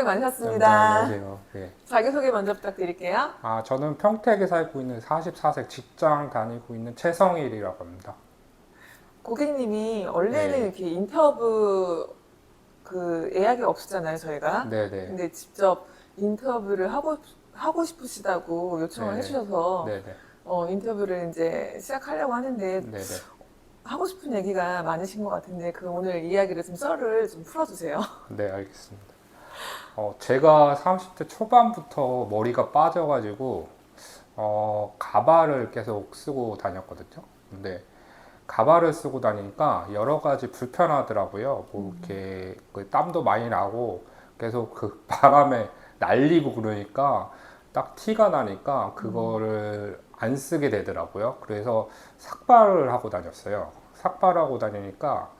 많으셨습니다. 안녕하세요. 네. 자기소개 먼저 부탁드릴게요. 아, 저는 평택에 살고 있는 44세 직장 다니고 있는 최성일이라고 합니다. 고객님이 원래는 네. 이렇게 인터뷰 그 예약이 없었잖아요, 저희가. 네네. 근데 직접 인터뷰를 하고 하고 싶으시다고 요청을 네네. 해주셔서 네네. 어, 인터뷰를 이제 시작하려고 하는데 네네. 하고 싶은 얘기가 많으신 것 같은데 그 오늘 이야기를 좀 썰을 좀 풀어주세요. 네, 알겠습니다. 어, 제가 30대 초반부터 머리가 빠져가지고, 어, 가발을 계속 쓰고 다녔거든요. 근데 가발을 쓰고 다니니까 여러 가지 불편하더라고요. 뭐 이렇게 그 땀도 많이 나고 계속 그 바람에 날리고 그러니까 딱 티가 나니까 그거를 안 쓰게 되더라고요. 그래서 삭발을 하고 다녔어요. 삭발하고 다니니까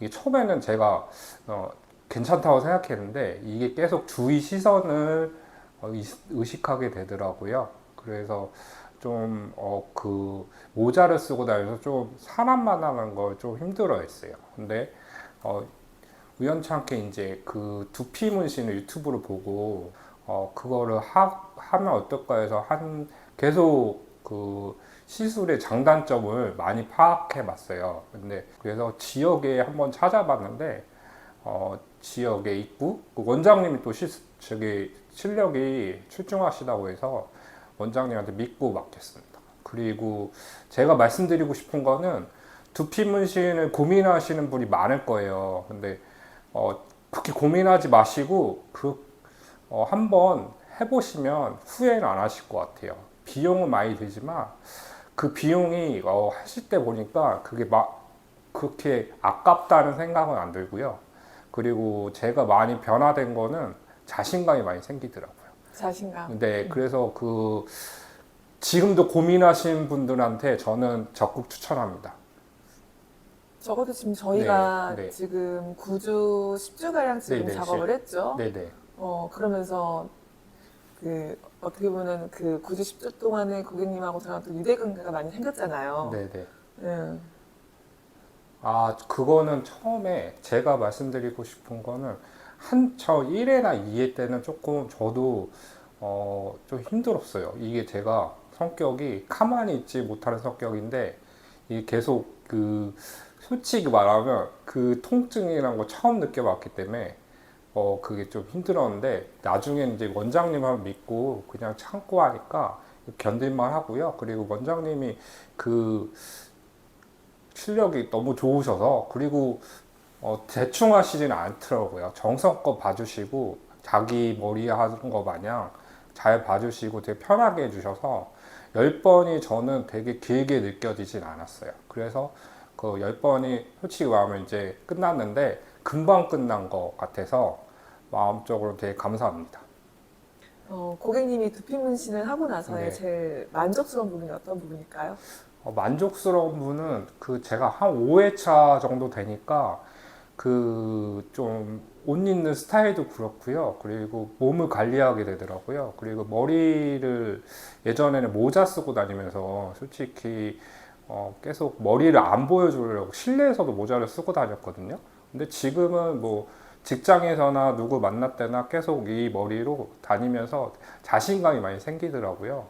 이게 처음에는 제가 어, 괜찮다고 생각했는데 이게 계속 주위 시선을 어, 의- 의식하게 되더라고요. 그래서 좀, 어, 그, 모자를 쓰고 다니면서 좀 사람 만나는 걸 좀 힘들어 했어요. 근데, 어, 우연찮게 이제 그 두피 문신을 유튜브로 보고, 어, 그거를 하, 하면 어떨까 해서 한, 계속 그 시술의 장단점을 많이 파악해 봤어요. 근데 그래서 지역에 한번 찾아봤는데, 어, 지역에 있고, 그 원장님이 또 시, 저기 실력이 출중하시다고 해서 원장님한테 믿고 맡겼습니다. 그리고 제가 말씀드리고 싶은 거는 두피 문신을 고민하시는 분이 많을 거예요. 근데 어, 그렇게 고민하지 마시고 그 어, 한번 해보시면 후회는 안 하실 것 같아요. 비용은 많이 들지만 그 비용이 어, 하실 때 보니까 그게 막 그렇게 아깝다는 생각은 안 들고요. 그리고 제가 많이 변화된 거는 자신감이 많이 생기더라고요. 자신감. 네, 그래서 그 지금도 고민하시는 분들한테 저는 적극 추천합니다. 적어도 지금 저희가 네, 네. 지금 9주, 10주가량 지금 네, 네, 작업을 했죠. 네, 네, 어, 그러면서 그 어떻게 보면 그 9주, 10주 동안에 고객님하고 저랑 또 유대 관계가 많이 생겼잖아요. 네, 네. 응. 아, 그거는 처음에 제가 말씀드리고 싶은 거는 한 저 1회나 2회 때는 조금 저도 어, 좀 힘들었어요. 이게 제가 성격이 가만히 있지 못하는 성격인데 이게 계속 그 솔직히 말하면 그 통증이란 거 처음 느껴봤기 때문에 어, 그게 좀 힘들었는데 나중에 이제 원장님을 믿고 그냥 참고 하니까 견딜만 하고요. 그리고 원장님이 그 실력이 너무 좋으셔서 그리고 어, 대충 하시지는 않더라고요. 정성껏 봐주시고 자기 머리 하는 거 마냥 잘 봐주시고 되게 편하게 해주셔서 열 번이 저는 되게 길게 느껴지진 않았어요. 그래서 그열 번이 솔직히 말하면 이제 끝났는데 금방 끝난 것 같아서 마음적으로 되게 감사합니다. 어, 고객님이 두피 문신을 하고 나서의 네. 제일 만족스러운 부분이 어떤 부분일까요? 어, 만족스러운 분은 그 제가 한 5회차 정도 되니까 그 좀 옷 입는 스타일도 그렇고요. 그리고 몸을 관리하게 되더라고요. 그리고 머리를 예전에는 모자 쓰고 다니면서 솔직히 어, 계속 머리를 안 보여주려고 실내에서도 모자를 쓰고 다녔거든요. 근데 지금은 뭐 직장에서나 누구 만날 때나 계속 이 머리로 다니면서 자신감이 많이 생기더라고요.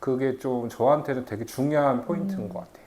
그게 좀 저한테는 되게 중요한 포인트인 것 같아요.